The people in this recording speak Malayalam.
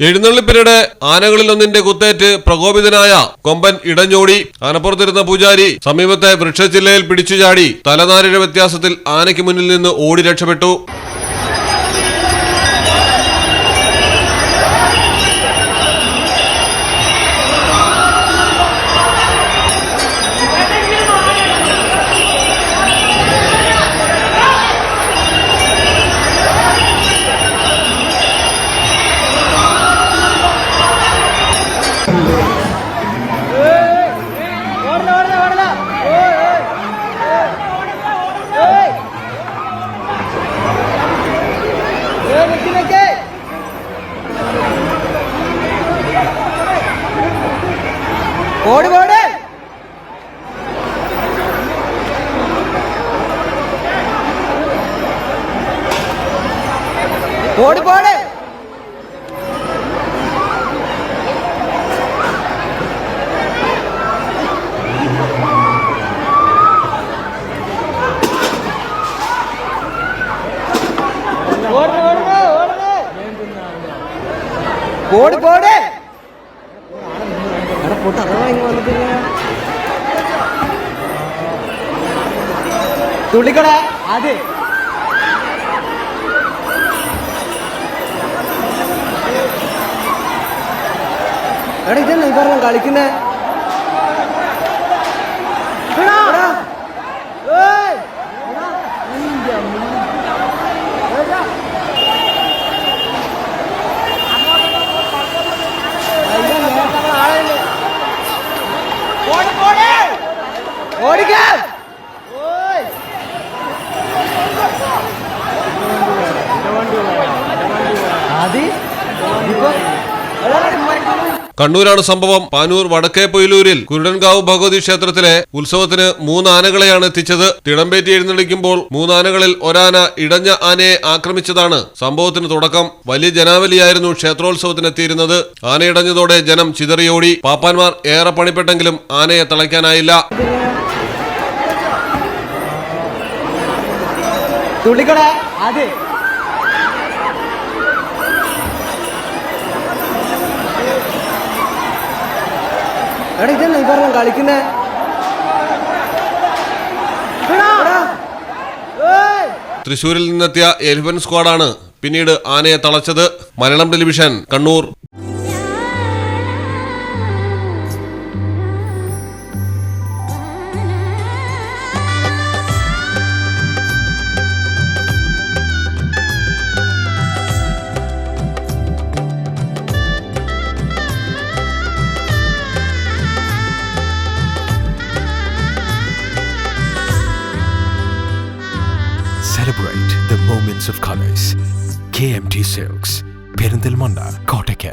എഴുന്നള്ളിപ്പിനിടെ ആനകളിലൊന്നിന്റെ കുത്തേറ്റ് പ്രകോപിതനായ കൊമ്പൻ ഇടഞ്ഞോടി. ആനപ്പുറത്തിരുന്ന പൂജാരി സമീപത്തെ വൃക്ഷച്ചില്ലയിൽ പിടിച്ചു ചാടി തലനാരിഴ വ്യത്യാസത്തിൽ ആനയ്ക്ക് മുന്നിൽ നിന്ന് ഓടി രക്ഷപ്പെട്ടു. ഓടി പോട് ഓടി പോട് ഓടി പോട് പൊട്ട് അഥവാ ഇങ്ങ് വന്നിട്ടില്ല തുള്ളിക്കട. അതെ. എടാ ഇതല്ലേ ഈ പറഞ്ഞ കളിക്കുന്നേ? ഓടിക്കാം. കണ്ണൂരാണ് സംഭവം. പാനൂർ വടക്കേ പൊയിലൂരിൽ കുരുടൻകാവ് ഭഗവതി ക്ഷേത്രത്തിലെ ഉത്സവത്തിന് മൂന്ന് ആനകളെയാണ് എത്തിച്ചത്. തിടമ്പേറ്റി എഴുന്നള്ളിക്കുമ്പോൾ മൂന്നാനകളിൽ ഒരാന ഇടഞ്ഞ ആനയെ ആക്രമിച്ചതാണ് സംഭവത്തിന് തുടക്കം. വലിയ ജനാവലിയായിരുന്നു ക്ഷേത്രോത്സവത്തിനെത്തിയിരുന്നത് ആനയിടഞ്ഞതോടെ ജനം ചിതറിയോടി. പാപ്പാന്മാർ ഏറെ പണിപ്പെട്ടെങ്കിലും ആനയെ തളയ്ക്കാനായില്ല. തുള്ളിക്കട. അതെ. എടാ ഇതന്നെ ഈ പറഞ്ഞ കളിക്കുന്നേ? തൃശൂരിൽ നിന്നെത്തിയ എലിഫന്റ് സ്ക്വാഡാണ് പിന്നീട് ആനയെ തളച്ചത് Malayalam television Kannur. celebrate the moments of colors. KMT Silks, Perindil Manna, Kottakel.